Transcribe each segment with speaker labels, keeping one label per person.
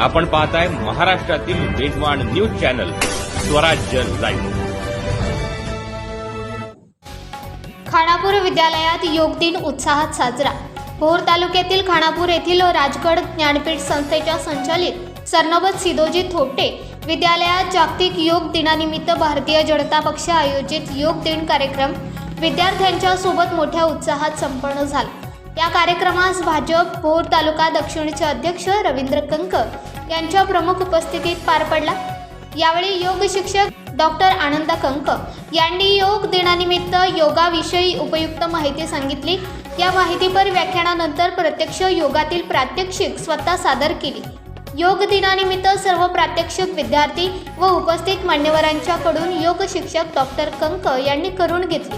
Speaker 1: आपण पाहताय महाराष्ट्रातील वेगवान news channel Swarajya live.
Speaker 2: Khanapur विद्यालयात योग दिन उत्साहात साजरा. भोर तालुक्यातील खानापूर येथील राजगड ज्ञानपीठ संस्थेच्या संचालित सरनोबत सिदोजी थोपटे विद्यालयात जागतिक योग दिनानिमित्त भारतीय जनता पक्ष आयोजित योग दिन कार्यक्रम विद्यार्थ्यांच्या सोबत मोठ्या उत्साहात संपन्न झाला. या कार्यक्रमास भाजप भोर तालुका दक्षिणचे अध्यक्ष रवींद्र कंक यांच्या प्रमुख उपस्थितीत पार पडला. यावेळी योग शिक्षक डॉक्टर आनंदा कंक यांनी योग दिनानिमित्त योगाविषयी उपयुक्त माहिती सांगितली. या माहितीपर व्याख्यानानंतर प्रत्यक्ष योगातील प्रात्यक्षिक स्वतः सादर केली. योग दिनानिमित्त सर्व प्रात्यक्षिक विद्यार्थी व उपस्थित मान्यवरांच्याकडून योग शिक्षक डॉक्टर कंक यांनी करून घेतली.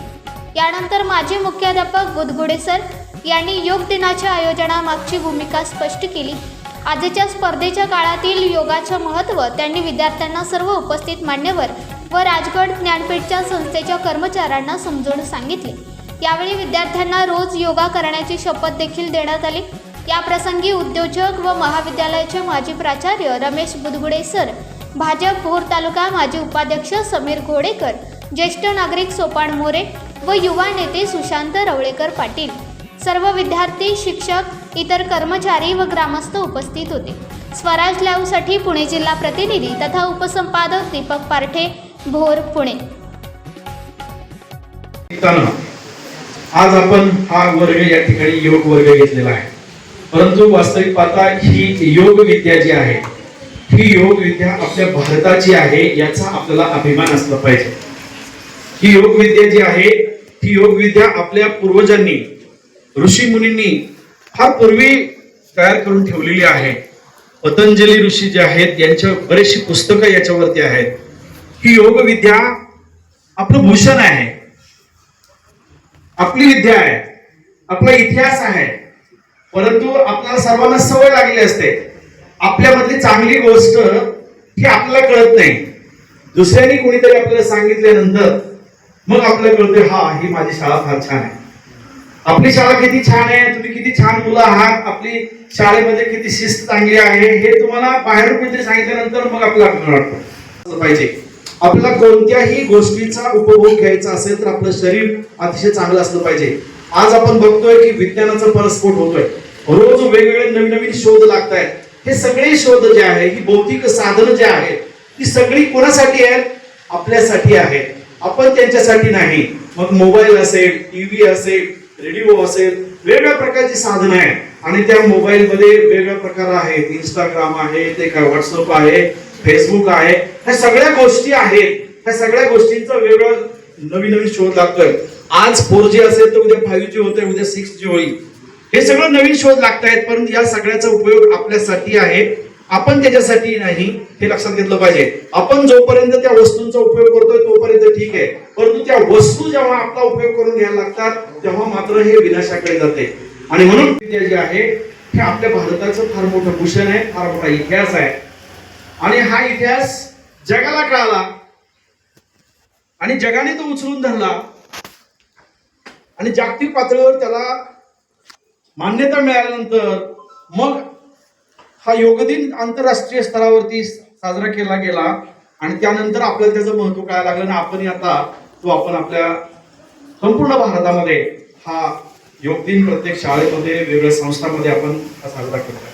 Speaker 2: यानंतर माजी मुख्याध्यापक बुधगुडे सर यांनी योग दिनाच्या आयोजनामागची भूमिका स्पष्ट केली. आजच्या स्पर्धेच्या काळातील योगाचं महत्त्व त्यांनी विद्यार्थ्यांना सर्व उपस्थित मान्यवर व राजगड ज्ञानपीठच्या संस्थेच्या कर्मचाऱ्यांना समजून सांगितले. यावेळी विद्यार्थ्यांना रोज योगा करण्याची शपथ देखील देण्यात आली. या प्रसंगी उद्योजक व महाविद्यालयाचे माजी प्राचार्य रमेश बुदगुडे सर भाजप भोर तालुका माजी उपाध्यक्ष समीर घोडेकर ज्येष्ठ नागरिक सोपान मोरे व युवा नेते सुशांत रवळेकर पाटील. सर्व विद्यार्थी शिक्षक इतर कर्मचारी व ग्रामस्थ उपस्थित होते. स्वराज लाईव्हसाठी पुणे जिल्हा प्रतिनिधी तथा उपसंपादक दीपक पारठे भोर पुणे.
Speaker 3: आज आपण हा वर्ग या ठिकाणी योग वर्ग घेतलेला आहे. परंतु वास्तविक पाहता ही योग विद्या जी आहे ही योग विद्या आपल्या भारताची आहे याचा आपल्याला अभिमान असला पाहिजे. ही योग विद्या जी आहे ही योग विद्या आपल्या पूर्वजांनी ऋषी मुनींनी फार पूर्वी तयार करून ठेवलेली आहे. पतंजली ऋषी जे आहेत यांच्या बरेचशी पुस्तकं याच्यावरती आहेत. ही योग विद्या आपलं भूषण आहे. आपली विद्या आहे. आपला इतिहास आहे. परंतु आपल्याला सर्वांना सवय लागली असते. आपल्यामधली चांगली गोष्ट ही आपल्याला कळत नाही. दुसऱ्यांनी कोणीतरी आपल्याला सांगितल्यानंतर मग आपल्याला कळते हा ही माझी शाळा फार छान आहे. आपली शाळा किती छान आहे तुम्ही किती छान मुलं आहात आपली शाळेमध्ये किती शिस्त चांगली आहे हे तुम्हाला बाहेरून कोणीतरी सांगितल्यानंतर मग आपल्याला वाटतं. पाहिजे. आपल्याला कोणत्याही गोष्टीचा उपभोग घ्यायचा असेल तर आपलं शरीर अतिशय चांगलं असलं पाहिजे. आज आपण बघतोय की विज्ञानाचा परस्फोट होतोय. रोज वेगवेगळे नवीन नवीन शोध लागत आहेत हे सगळे शोध जे आहे ही भौतिक साधनं जे आहेत ती सगळी कोणासाठी आहेत? आपल्यासाठी आहेत. आपण त्यांच्यासाठी नाही. मग मोबाईल असेल टीव्ही असेल रेडिओ असेल वेगवेगळ्या प्रकारची साधनं आहेत. आणि त्या मोबाईलमध्ये वेगळ्या प्रकार आहेत. इंस्टाग्राम आहे ते काय व्हॉट्सअप आहे फेसबुक आहे. ह्या सगळ्या गोष्टी आहेत. ह्या सगळ्या गोष्टींचा वेगळं नवीन नवीन शोध लागतोय. आज फोर जी असेल तर उद्या फाईव्ह जी होतोय उद्या सिक्स जी होईल. हे सगळं नवीन शोध लागत आहेत परंतु या सगळ्याचा उपयोग आपल्यासाठी आहे. आपण त्याच्यासाठी नाही हे लक्षात घेतलं पाहिजे. आपण जोपर्यंत त्या वस्तूंचा उपयोग करतोय तोपर्यंत ठीक आहे. परंतु त्या वस्तू जेव्हा आपला उपयोग करून घ्यायला लागतात तेव्हा मात्र हे विनाशाकडे जाते. आणि म्हणून जे आहे हे आपल्या भारताचं फार मोठं भूषण आहे फार मोठा इतिहास आहे. आणि हा इतिहास जगाला कळाला. आणि जगाने तो उचलून धरला. आणि जागतिक पातळीवर त्याला मान्यता मिळाल्यानंतर मग हा योग दिन आंतरराष्ट्रीय स्तरावरती साजरा केला गेला आणि त्यानंतर आपल्याला त्याचं महत्त्व कळायला लागलं आणि आपण आता तो आपण आपल्या संपूर्ण भारतामध्ये हा योग दिन प्रत्येक शाळेमध्ये वेगवेगळ्या संस्थांमध्ये आपण हा साजरा केला.